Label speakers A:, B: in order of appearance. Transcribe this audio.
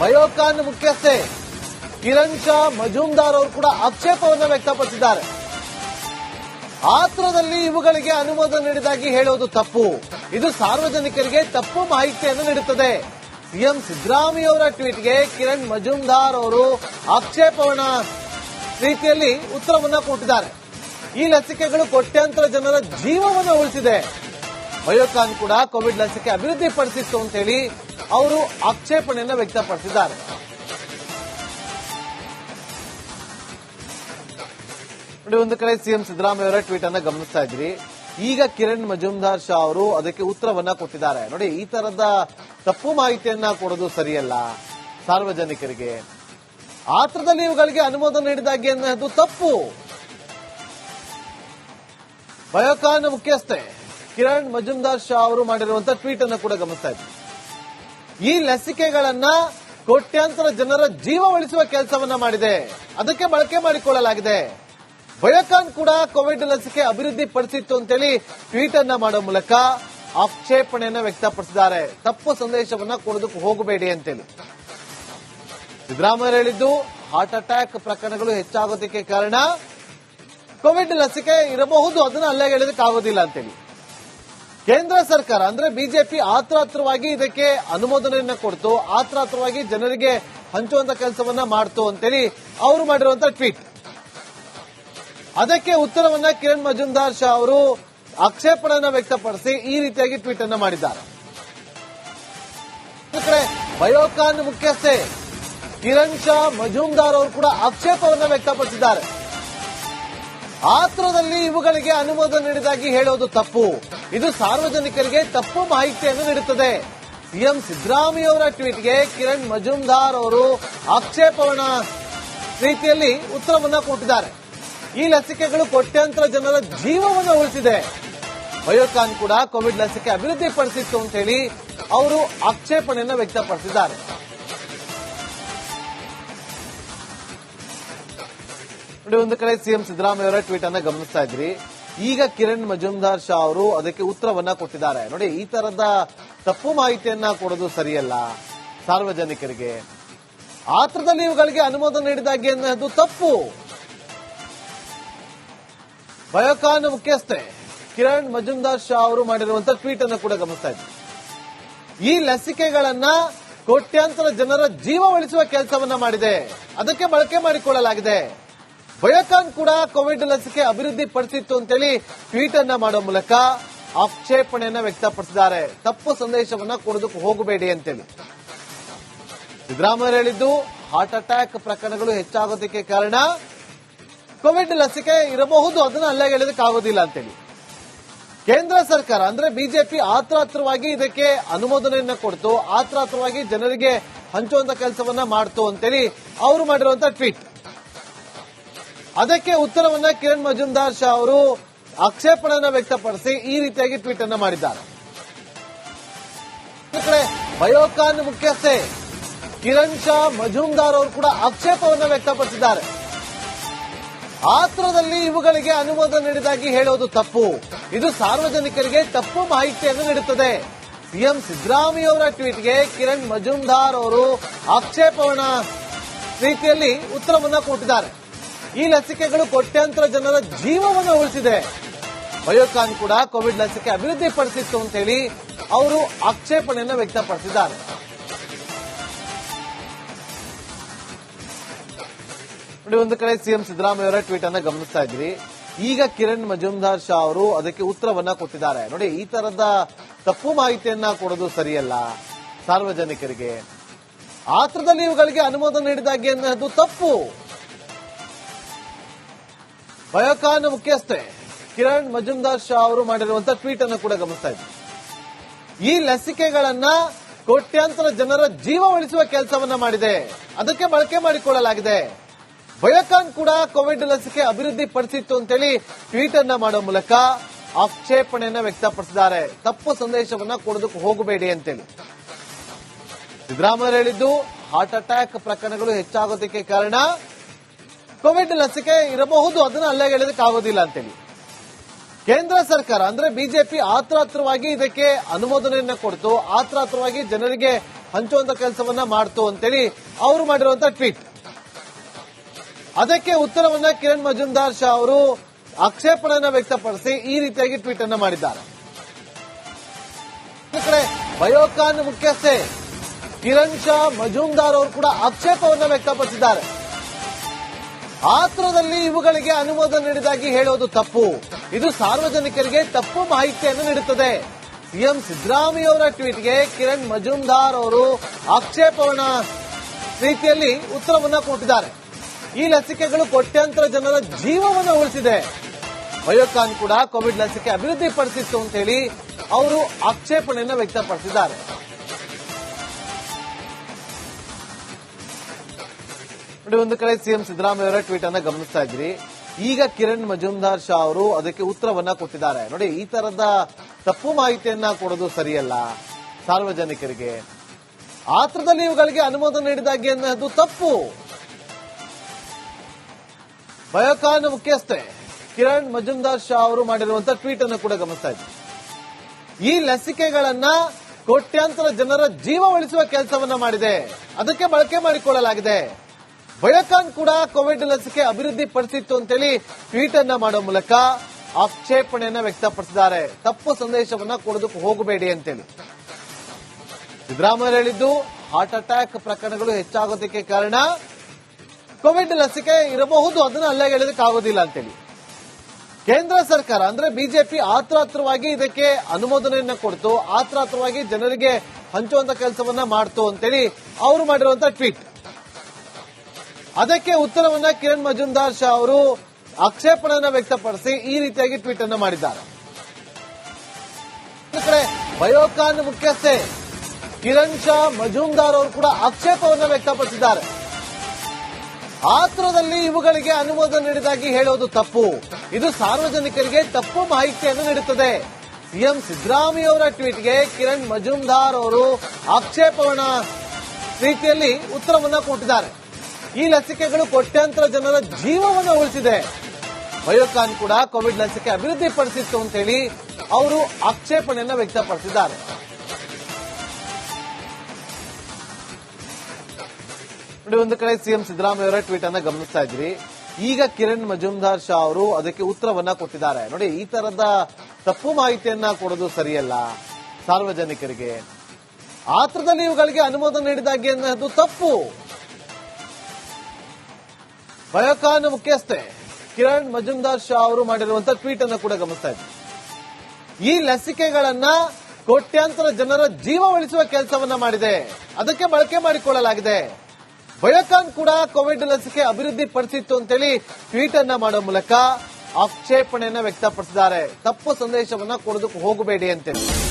A: ಬಯೋಕಾನ್ ಮುಖ್ಯಸ್ಥೆ ಕಿರಣ್ ಶಾ ಮಜುಮ್ದಾರ್ ಅವರು ಕೂಡ ಆಕ್ಷೇಪವನ್ನು ವ್ಯಕ್ತಪಡಿಸಿದ್ದಾರೆ. ಆತ್ರದಲ್ಲಿ ಇವುಗಳಿಗೆ ಅನುಮೋದನೆ ನೀಡಿದಾಗಿ ಹೇಳುವುದು ತಪ್ಪು. ಇದು ಸಾರ್ವಜನಿಕರಿಗೆ ತಪ್ಪು ಮಾಹಿತಿಯನ್ನು ನೀಡುತ್ತದೆ. ಸಿಎಂ ಸಿದ್ದರಾಮಯ್ಯ ಅವರ ಟ್ವೀಟ್ಗೆ ಕಿರಣ್ ಮಜುಮ್ದಾರ್ ಅವರು ಆಕ್ಷೇಪವನ್ನ ರೀತಿಯಲ್ಲಿ ಉತ್ತರವನ್ನ ಕೊಟ್ಟಿದ್ದಾರೆ. ಈ ಲಸಿಕೆಗಳು ಕೋಟ್ಯಾಂತರ ಜನರ ಜೀವವನ್ನು ಉಳಿಸಿದೆ. ಬಯೋಕಾನ್ ಕೂಡ ಕೋವಿಡ್ ಲಸಿಕೆ ಅಭಿವೃದ್ಧಿಪಡಿಸಿತ್ತು ಅಂತ ಹೇಳಿ ಅವರು ಆಕ್ಷೇಪಣೆಯನ್ನು ವ್ಯಕ್ತಪಡಿಸಿದ್ದಾರೆ. ನೋಡಿ, ಒಂದು ಕಡೆ ಸಿಎಂ ಸಿದ್ದರಾಮಯ್ಯ ಅವರ ಟ್ವೀಟ್ ಅನ್ನ ಗಮನಿಸ್ತಾ ಇದ್ರಿ. ಈಗ ಕಿರಣ್ ಮಜುಮ್ದಾರ್ ಶಾ ಅವರು ಅದಕ್ಕೆ ಉತ್ತರವನ್ನ ಕೊಟ್ಟಿದ್ದಾರೆ. ನೋಡಿ, ಈ ತರದ ತಪ್ಪು ಮಾಹಿತಿಯನ್ನ ಕೊಡೋದು ಸರಿಯಲ್ಲ ಸಾರ್ವಜನಿಕರಿಗೆ. ಆತ್ರದಲ್ಲಿ ಇವುಗಳಿಗೆ ಅನುಮೋದನೆ ನೀಡಿದಾಗೆ ಅನ್ನೋದು ತಪ್ಪು. ಬಯೋಕಾನ್ ಮುಖ್ಯಸ್ಥೆ ಕಿರಣ್ ಮಜುಮ್ದಾರ್ ಶಾ ಅವರು ಮಾಡಿರುವಂತಹ ಟ್ವೀಟ್ ಅನ್ನು ಕೂಡ ಗಮನಿಸ್ತಾ ಇದ್ವಿ ಈ ಲಸಿಕೆಗಳನ್ನ ಕೋಟ್ಯಾಂತರ ಜನರ ಜೀವ ಉಳಿಸುವ ಕೆಲಸವನ್ನ ಮಾಡಿದೆ. ಅದಕ್ಕೆ ಬಳಕೆ ಮಾಡಿಕೊಳ್ಳಲಾಗಿದೆ. ಬಯೋಕಾನ್ ಕೂಡ ಕೋವಿಡ್ ಲಸಿಕೆ ಅಭಿವೃದ್ಧಿ ಪಡಿಸಿತ್ತು ಅಂತೇಳಿ ಟ್ವೀಟ್ ಅನ್ನ ಮಾಡೋ ಮೂಲಕ ಆಕ್ಷೇಪಣೆಯನ್ನ ವ್ಯಕ್ತಪಡಿಸಿದ್ದಾರೆ. ತಪ್ಪು ಸಂದೇಶವನ್ನ ಕೊಡೋದಕ್ಕೆ ಹೋಗಬೇಡಿ ಅಂತೇಳಿ. ಸಿದ್ದರಾಮಯ್ಯ ಹೇಳಿದ್ದು ಹಾರ್ಟ್ ಅಟ್ಯಾಕ್ ಪ್ರಕರಣಗಳು ಹೆಚ್ಚಾಗೋದಕ್ಕೆ ಕಾರಣ ಕೋವಿಡ್ ಲಸಿಕೆ ಇರಬಹುದು, ಅದನ್ನ ಅಲ್ಲೇ ಹೇಳೋದಕ್ಕಾಗೋದಿಲ್ಲ ಅಂತೇಳಿ. ಕೇಂದ್ರ ಸರ್ಕಾರ ಅಂದ್ರೆ ಬಿಜೆಪಿ ಆತ್ರಾತ್ರವಾಗಿ ಇದಕ್ಕೆ ಅನುಮೋದನೆಯನ್ನ ಕೊಡ್ತು, ಆತ್ರಾತ್ರವಾಗಿ ಜನರಿಗೆ ಹಂಚುವಂತ ಕೆಲಸವನ್ನ ಮಾಡ್ತು ಅಂತೇಳಿ ಅವರು ಮಾಡಿರುವಂತ ಟ್ವೀಟ್. ಅದಕ್ಕೆ ಉತ್ತರವನ್ನ ಕಿರಣ್ ಮಜುಮ್ದಾರ್ ಶಾ ಅವರು ಆಕ್ಷೇಪಣೆಯನ್ನ ವ್ಯಕ್ತಪಡಿಸಿ ಈ ರೀತಿಯಾಗಿ ಟ್ವೀಟ್ ಅನ್ನ ಮಾಡಿದ್ದಾರೆ. ಬಯೋಕಾನ್ ಮುಖ್ಯಸ್ಥೆ ಕಿರಣ್ ಶಾ ಮಜುಂದಾರ್ ಅವರು ಕೂಡ ಆಕ್ಷೇಪವನ್ನ ವ್ಯಕ್ತಪಡಿಸಿದ್ದಾರೆ. ಆತ್ರದಲ್ಲಿ ಇವುಗಳಿಗೆ ಅನುಮೋದನೆ ನೀಡಿದಾಗಿ ಹೇಳೋದು ತಪ್ಪು. ಇದು ಸಾರ್ವಜನಿಕರಿಗೆ ತಪ್ಪು ಮಾಹಿತಿಯನ್ನು ನೀಡುತ್ತದೆ. ಸಿಎಂ ಸಿದ್ದರಾಮಯ್ಯ ಅವರ ಟ್ವೀಟ್ಗೆ ಕಿರಣ್ ಮಜುಂದಾರ್ ಅವರು ಆಕ್ಷೇಪವಣ ರೀತಿಯಲ್ಲಿ ಉತ್ತರವನ್ನ ಕೊಟ್ಟಿದ್ದಾರೆ. ಈ ಲಸಿಕೆಗಳು ಕೋಟ್ಯಾಂತರ ಜನರ ಜೀವವನ್ನು ಉಳಿಸಿದೆ. ಬಯೋಕಾನ್ ಕೂಡ ಕೋವಿಡ್ ಲಸಿಕೆ ಅಭಿವೃದ್ಧಿಪಡಿಸಿತ್ತು ಅಂತ ಹೇಳಿ ಅವರು ಆಕ್ಷೇಪಣೆಯನ್ನು ವ್ಯಕ್ತಪಡಿಸಿದ್ದಾರೆ. ನೋಡಿ ಒಂದು ಕಡೆ ಸಿಎಂ ಸಿದ್ದರಾಮಯ್ಯ ಅವರ ಟ್ವೀಟ್ ಅನ್ನ ಗಮನಿಸ್ತಾ ಇದ್ರಿ. ಈಗ ಕಿರಣ್ ಮಜುಮ್ದಾರ್ ಶಾ ಅವರು ಅದಕ್ಕೆ ಉತ್ತರವನ್ನ ಕೊಟ್ಟಿದ್ದಾರೆ. ನೋಡಿ, ಈ ತರದ ತಪ್ಪು ಮಾಹಿತಿಯನ್ನ ಕೊಡೋದು ಸರಿಯಲ್ಲ ಸಾರ್ವಜನಿಕರಿಗೆ. ಆತ್ರದಲ್ಲಿ ಇವುಗಳಿಗೆ ಅನುಮೋದನೆ ನೀಡಿದಾಗೆ ಅನ್ನೋದು ತಪ್ಪು. ಬಯೋಕಾನ್ ಮುಖ್ಯಸ್ಥೆ ಕಿರಣ್ ಮಜುಮ್ದಾರ್ ಶಾ ಅವರು ಮಾಡಿರುವಂತಹ ಟ್ವೀಟ್ ಅನ್ನು ಕೂಡ ಗಮನಿಸ್ತಾ ಇದ್ವಿ ಈ ಲಸಿಕೆಗಳನ್ನ ಕೋಟ್ಯಾಂತರ ಜನರ ಜೀವ ಉಳಿಸುವ ಕೆಲಸವನ್ನ ಮಾಡಿದೆ. ಅದಕ್ಕೆ ಬಳಕೆ ಮಾಡಿಕೊಳ್ಳಲಾಗಿದೆ. ಬಯೋಕಾನ್ ಕೂಡ ಕೋವಿಡ್ ಲಸಿಕೆ ಅಭಿವೃದ್ಧಿ ಪಡಿಸಿತ್ತು ಅಂತೇಳಿ ಟ್ವೀಟ್ ಅನ್ನ ಮಾಡೋ ಮೂಲಕ ಆಕ್ಷೇಪಣೆಯನ್ನ ವ್ಯಕ್ತಪಡಿಸಿದ್ದಾರೆ. ತಪ್ಪು ಸಂದೇಶವನ್ನ ಕೊಡೋದಕ್ಕೆ ಹೋಗಬೇಡಿ ಅಂತೇಳಿ. ಸಿದ್ದರಾಮಯ್ಯ ಹೇಳಿದ್ದು ಹಾರ್ಟ್ ಅಟ್ಯಾಕ್ ಪ್ರಕರಣಗಳು ಹೆಚ್ಚಾಗೋದಕ್ಕೆ ಕಾರಣ ಕೋವಿಡ್ ಲಸಿಕೆ ಇರಬಹುದು, ಅದನ್ನ ಅಲ್ಲೇ ಹೇಳೋದಕ್ಕಾಗೋದಿಲ್ಲ ಅಂತೇಳಿ. ಕೇಂದ್ರ ಸರ್ಕಾರ, ಅಂದ್ರೆ ಬಿಜೆಪಿ ಆತ್ರಾತ್ರವಾಗಿ ಇದಕ್ಕೆ ಅನುಮೋದನೆಯನ್ನ ಕೊಡ್ತು, ಆತ್ರಾತ್ರವಾಗಿ ಜನರಿಗೆ ಹಂಚುವಂತ ಕೆಲಸವನ್ನ ಮಾಡ್ತು ಅಂತೇಳಿ ಅವರು ಮಾಡಿರುವಂತ ಟ್ವೀಟ್. ಅದಕ್ಕೆ ಉತ್ತರವನ್ನ ಕಿರಣ್ ಮಜುಂದಾರ್ ಶಾ ಅವರು ಆಕ್ಷೇಪಣೆಯನ್ನ ವ್ಯಕ್ತಪಡಿಸಿ ಈ ರೀತಿಯಾಗಿ ಟ್ವೀಟ್ ಅನ್ನ ಮಾಡಿದ್ದಾರೆ. ಬಯೋಕಾನ್ ಮುಖ್ಯಸ್ಥೆ ಕಿರಣ್ ಶಾ ಮಜುಮ್ದಾರ್ ಅವರು ಕೂಡ ಆಕ್ಷೇಪವನ್ನ ವ್ಯಕ್ತಪಡಿಸಿದ್ದಾರೆ. ಆತ್ರದಲ್ಲಿ ಇವುಗಳಿಗೆ ಅನುಮೋದನೆ ನೀಡಿದಾಗಿ ಹೇಳುವುದು ತಪ್ಪು. ಇದು ಸಾರ್ವಜನಿಕರಿಗೆ ತಪ್ಪು ಮಾಹಿತಿಯನ್ನು ನೀಡುತ್ತದೆ. ಸಿಎಂ ಸಿದ್ದರಾಮಯ್ಯ ಅವರ ಟ್ವೀಟ್ಗೆ ಕಿರಣ್ ಮಜುಮ್ದಾರ್ ಅವರು ಆಕ್ಷೇಪವನ್ನ ರೀತಿಯಲ್ಲಿ ಉತ್ತರವನ್ನ ಕೊಟ್ಟಿದ್ದಾರೆ. ಈ ಲಸಿಕೆಗಳು ಕೋಟ್ಯಾಂತರ ಜನರ ಜೀವವನ್ನು ಉಳಿಸಿದೆ. ಬಯೋಕಾನ್ ಕೂಡ ಕೋವಿಡ್ ಲಸಿಕೆ ಅಭಿವೃದ್ಧಿಪಡಿಸಿತ್ತು ಅಂತ ಹೇಳಿ ಅವರು ಆಕ್ಷೇಪಣೆಯನ್ನು ವ್ಯಕ್ತಪಡಿಸಿದ್ದಾರೆ. ನೋಡಿ, ಒಂದು ಕಡೆ ಸಿಎಂ ಸಿದ್ದರಾಮಯ್ಯ ಅವರ ಟ್ವೀಟ್ ಅನ್ನ ಗಮನಿಸ್ತಾ ಇದ್ರಿ. ಈಗ ಕಿರಣ್ ಮಜುಮ್ದಾರ್ ಶಾ ಅವರು ಅದಕ್ಕೆ ಉತ್ತರವನ್ನ ಕೊಟ್ಟಿದ್ದಾರೆ. ನೋಡಿ, ಈ ತರದ ತಪ್ಪು ಮಾಹಿತಿಯನ್ನ ಕೊಡೋದು ಸರಿಯಲ್ಲ ಸಾರ್ವಜನಿಕರಿಗೆ. ಆತ್ರದಲ್ಲಿ ಇವುಗಳಿಗೆ ಅನುಮೋದನೆ ನೀಡಿದಾಗೆ ಅನ್ನೋದು ತಪ್ಪು. ಬಯೋಕಾನ್ ಮುಖ್ಯಸ್ಥೆ ಕಿರಣ್ ಮಜುಂದಾರ್ ಶಾ ಅವರು ಮಾಡಿರುವಂತಹ ಟ್ವೀಟ್ ಅನ್ನು ಕೂಡ ಗಮನಿಸ್ತಾ ಇದ್ದೀವಿ ಈ ಲಸಿಕೆಗಳನ್ನ ಕೋಟ್ಯಾಂತರ ಜನರ ಜೀವ ಉಳಿಸುವ ಕೆಲಸವನ್ನ ಮಾಡಿದೆ. ಅದಕ್ಕೆ ಬಳಕೆ ಮಾಡಿಕೊಳ್ಳಲಾಗಿದೆ. ಬಯೋಕಾನ್ ಕೂಡ ಕೋವಿಡ್ ಲಸಿಕೆ ಅಭಿವೃದ್ಧಿ ಪಡಿಸಿತ್ತು ಅಂತೇಳಿ ಟ್ವೀಟ್ ಅನ್ನ ಮಾಡೋ ಮೂಲಕ ಆಕ್ಷೇಪಣೆಯನ್ನ ವ್ಯಕ್ತಪಡಿಸಿದ್ದಾರೆ. ತಪ್ಪು ಸಂದೇಶವನ್ನ ಕೊಡೋದಕ್ಕೆ ಹೋಗಬೇಡಿ ಅಂತೇಳಿ. ಸಿದ್ದರಾಮಯ್ಯ ಹೇಳಿದ್ದು ಹಾರ್ಟ್ ಅಟ್ಯಾಕ್ ಪ್ರಕರಣಗಳು ಹೆಚ್ಚಾಗೋದಕ್ಕೆ ಕಾರಣ ಕೋವಿಡ್ ಲಸಿಕೆ ಇರಬಹುದು, ಅದನ್ನ ಅಲ್ಲೇ ಹೇಳೋದಕ್ಕಾಗೋದಿಲ್ಲ ಅಂತೇಳಿ. ಕೇಂದ್ರ ಸರ್ಕಾರ, ಅಂದ್ರೆ ಬಿಜೆಪಿ ಆತ್ರಾತ್ರವಾಗಿ ಇದಕ್ಕೆ ಅನುಮೋದನೆಯನ್ನ ಕೊಡ್ತು, ಆತ್ರಾತ್ರವಾಗಿ ಜನರಿಗೆ ಹಂಚುವಂತ ಕೆಲಸವನ್ನ ಮಾಡ್ತು ಅಂತೇಳಿ ಅವರು ಮಾಡಿರುವಂತ ಟ್ವೀಟ್. ಅದಕ್ಕೆ ಉತ್ತರವನ್ನ ಕಿರಣ್ ಮಜುಮ್ದಾರ್ ಶಾ ಅವರು ಆಕ್ಷೇಪಣೆಯನ್ನ ವ್ಯಕ್ತಪಡಿಸಿ ಈ ರೀತಿಯಾಗಿ ಟ್ವೀಟ್ ಅನ್ನ ಮಾಡಿದ್ದಾರೆ ಕಡೆ ಬಯೋಕಾನ್ ಮುಖ್ಯಸ್ಥೆ ಕಿರಣ್ ಶಾ ಮಜುಮ್ದಾರ್ ಅವರು ಕೂಡ ಆಕ್ಷೇಪವನ್ನು ವ್ಯಕ್ತಪಡಿಸಿದ್ದಾರೆ. ಆತುರದಲ್ಲಿ ಇವುಗಳಿಗೆ ಅನುಮೋದನೆ ನೀಡಿದಾಗಿ ಹೇಳೋದು ತಪ್ಪು. ಇದು ಸಾರ್ವಜನಿಕರಿಗೆ ತಪ್ಪು ಮಾಹಿತಿಯನ್ನು ನೀಡುತ್ತದೆ. ಸಿಎಂ ಸಿದ್ದರಾಮಯ್ಯ ಅವರ ಟ್ವೀಟ್ಗೆ ಕಿರಣ್ ಮಜುಂದಾರ್ ಅವರು ಆಕ್ಷೇಪವನ್ನ ರೀತಿಯಲ್ಲಿ ಉತ್ತರವನ್ನ ಕೊಟ್ಟಿದ್ದಾರೆ. ಈ ಲಸಿಕೆಗಳು ಕೋಟ್ಯಾಂತರ ಜನರ ಜೀವವನ್ನು ಉಳಿಸಿದೆ. ಬಯೋಕಾನ್ ಕೂಡ ಕೋವಿಡ್ ಲಸಿಕೆ ಅಭಿವೃದ್ಧಿಪಡಿಸಿತ್ತು ಅಂತ ಹೇಳಿ ಅವರು ಆಕ್ಷೇಪಣೆಯನ್ನು ವ್ಯಕ್ತಪಡಿಸಿದ್ದಾರೆ. ನೋಡಿ ಒಂದು ಕಡೆ ಸಿಎಂ ಸಿದ್ದರಾಮಯ್ಯ ಅವರ ಟ್ವೀಟ್ ಅನ್ನ ಗಮನಿಸ್ತಾ ಇದ್ರಿ. ಈಗ ಕಿರಣ್ ಮಜುಮ್ದಾರ್ ಶಾ ಅವರು ಅದಕ್ಕೆ ಉತ್ತರವನ್ನ ಕೊಟ್ಟಿದ್ದಾರೆ. ನೋಡಿ, ಈ ತರದ ತಪ್ಪು ಮಾಹಿತಿಯನ್ನ ಕೊಡೋದು ಸರಿಯಲ್ಲ ಸಾರ್ವಜನಿಕರಿಗೆ. ಆತ್ರದಲ್ಲಿ ಇವುಗಳಿಗೆ ಅನುಮೋದನೆ ನೀಡಿದಾಗೆ ಅನ್ನೋದು ತಪ್ಪು. ಬಯೋಕಾನ್ ಮುಖ್ಯಸ್ಥೆ ಕಿರಣ್ ಮಜುಮ್ದಾರ್ ಶಾ ಅವರು ಮಾಡಿರುವಂತಹ ಟ್ವೀಟ್ ಅನ್ನು ಕೂಡ ಗಮನಿಸ್ತಾ ಇದ್ವಿ ಈ ಲಸಿಕೆಗಳನ್ನ ಕೋಟ್ಯಾಂತರ ಜನರ ಜೀವ ಉಳಿಸುವ ಕೆಲಸವನ್ನ ಮಾಡಿದೆ. ಅದಕ್ಕೆ ಬಳಕೆ ಮಾಡಿಕೊಳ್ಳಲಾಗಿದೆ. ಬಯೋಕಾನ್ ಕೂಡ ಕೋವಿಡ್ ಲಸಿಕೆ ಅಭಿವೃದ್ಧಿ ಪಡಿಸಿತ್ತು ಅಂತೇಳಿ ಟ್ವೀಟ್ ಅನ್ನ ಮಾಡೋ ಮೂಲಕ ಆಕ್ಷೇಪಣೆಯನ್ನ ವ್ಯಕ್ತಪಡಿಸಿದ್ದಾರೆ. ತಪ್ಪು ಸಂದೇಶವನ್ನ ಕೊಡೋದಕ್ಕೆ ಹೋಗಬೇಡಿ ಅಂತೇಳಿ. ಸಿದ್ದರಾಮಯ್ಯ ಹೇಳಿದ್ದು ಹಾರ್ಟ್ ಅಟ್ಯಾಕ್ ಪ್ರಕರಣಗಳು ಹೆಚ್ಚಾಗೋದಕ್ಕೆ ಕಾರಣ ಕೋವಿಡ್ ಲಸಿಕೆ ಇರಬಹುದು, ಅದನ್ನ ಹೇಳೋದಕ್ಕೆ ಹೇಳೋದಕ್ಕಾಗೋದಿಲ್ಲ ಅಂತೇಳಿ. ಕೇಂದ್ರ ಸರ್ಕಾರ, ಅಂದ್ರೆ ಬಿಜೆಪಿ ಆತ್ರಾತ್ರವಾಗಿ ಇದಕ್ಕೆ ಅನುಮೋದನೆಯನ್ನ ಕೊಡ್ತು, ಆತ್ರಾತ್ರವಾಗಿ ಜನರಿಗೆ ಹಂಚುವಂತ ಕೆಲಸವನ್ನ ಮಾಡ್ತು ಅಂತೇಳಿ ಅವರು ಮಾಡಿರುವಂತ ಟ್ವೀಟ್. ಅದಕ್ಕೆ ಉತ್ತರವನ್ನ ಕಿರಣ್ ಮಜುಂದಾರ್ ಶಾ ಅವರು ಆಕ್ಷೇಪಣೆಯನ್ನ ವ್ಯಕ್ತಪಡಿಸಿ ಈ ರೀತಿಯಾಗಿ ಟ್ವೀಟ್ ಅನ್ನ ಮಾಡಿದ್ದಾರೆ. ಬಯೋಕಾನ್ ಮುಖ್ಯಸ್ಥೆ ಕಿರಣ್ ಶಾ ಮಜುಮ್ದಾರ್ ಅವರು ಕೂಡ ಆಕ್ಷೇಪವನ್ನ ವ್ಯಕ್ತಪಡಿಸಿದ್ದಾರೆ. ಆತ್ರದಲ್ಲಿ ಇವುಗಳಿಗೆ ಅನುಮೋದನೆ ನೀಡಿದಾಗಿ ಹೇಳೋದು ತಪ್ಪು. ಇದು ಸಾರ್ವಜನಿಕರಿಗೆ ತಪ್ಪು ಮಾಹಿತಿಯನ್ನು ನೀಡುತ್ತದೆ. ಸಿಎಂ ಸಿದ್ದರಾಮಯ್ಯ ಅವರ ಟ್ವೀಟ್ಗೆ ಕಿರಣ್ ಮಜುಮ್ದಾರ್ ಅವರು ಆಕ್ಷೇಪವನ್ನ ರೀತಿಯಲ್ಲಿ ಉತ್ತರವನ್ನ ಕೊಟ್ಟಿದ್ದಾರೆ. ಈ ಲಸಿಕೆಗಳು ಕೋಟ್ಯಾಂತರ ಜನರ ಜೀವವನ್ನು ಉಳಿಸಿದೆ. ಬಯೋಕಾನ್ ಕೂಡ ಕೋವಿಡ್ ಲಸಿಕೆ ಅಭಿವೃದ್ಧಿಪಡಿಸಿತ್ತು ಅಂತ ಹೇಳಿ ಅವರು ಆಕ್ಷೇಪಣೆಯನ್ನು ವ್ಯಕ್ತಪಡಿಸಿದ್ದಾರೆ. ನೋಡಿ, ಒಂದು ಕಡೆ ಸಿಎಂ ಸಿದ್ದರಾಮಯ್ಯ ಅವರ ಟ್ವೀಟ್ ಅನ್ನ ಗಮನಿಸ್ತಾ ಇದ್ರಿ. ಈಗ ಕಿರಣ್ ಮಜುಮ್ದಾರ್ ಶಾ ಅವರು ಅದಕ್ಕೆ ಉತ್ತರವನ್ನ ಕೊಟ್ಟಿದ್ದಾರೆ. ನೋಡಿ, ಈ ತರದ ತಪ್ಪು ಮಾಹಿತಿಯನ್ನ ಕೊಡೋದು ಸರಿಯಲ್ಲ ಸಾರ್ವಜನಿಕರಿಗೆ. ಆತ್ರದಲ್ಲಿ ಇವುಗಳಿಗೆ ಅನುಮೋದನೆ ನೀಡಿದಾಗೆ ಅನ್ನೋದು ತಪ್ಪು. ಬಯೋಕಾನ್ ಮುಖ್ಯಸ್ಥೆ ಕಿರಣ್ ಮಜುಂದಾರ್ ಶಾ ಅವರು ಮಾಡಿರುವಂತಹ ಟ್ವೀಟ್ ಅನ್ನು ಕೂಡ ಗಮನಿಸ್ತಾ ಇದ್ದಾರೆ ಈ ಲಸಿಕೆಗಳನ್ನ ಕೋಟ್ಯಾಂತರ ಜನರ ಜೀವ ಉಳಿಸುವ ಕೆಲಸವನ್ನ ಮಾಡಿದೆ. ಅದಕ್ಕೆ ಬಳಕೆ ಮಾಡಿಕೊಳ್ಳಲಾಗಿದೆ. ಬಯೋಕಾನ್ ಕೂಡ ಕೋವಿಡ್ ಲಸಿಕೆ ಅಭಿವೃದ್ಧಿ ಪಡಿಸಿತ್ತು ಅಂತೇಳಿ ಟ್ವೀಟ್ ಅನ್ನ ಮಾಡೋ ಮೂಲಕ ಆಕ್ಷೇಪಣೆಯನ್ನ ವ್ಯಕ್ತಪಡಿಸಿದ್ದಾರೆ. ತಪ್ಪು ಸಂದೇಶವನ್ನ ಕೊಡೋದಕ್ಕೆ ಹೋಗಬೇಡಿ ಅಂತೇಳಿ.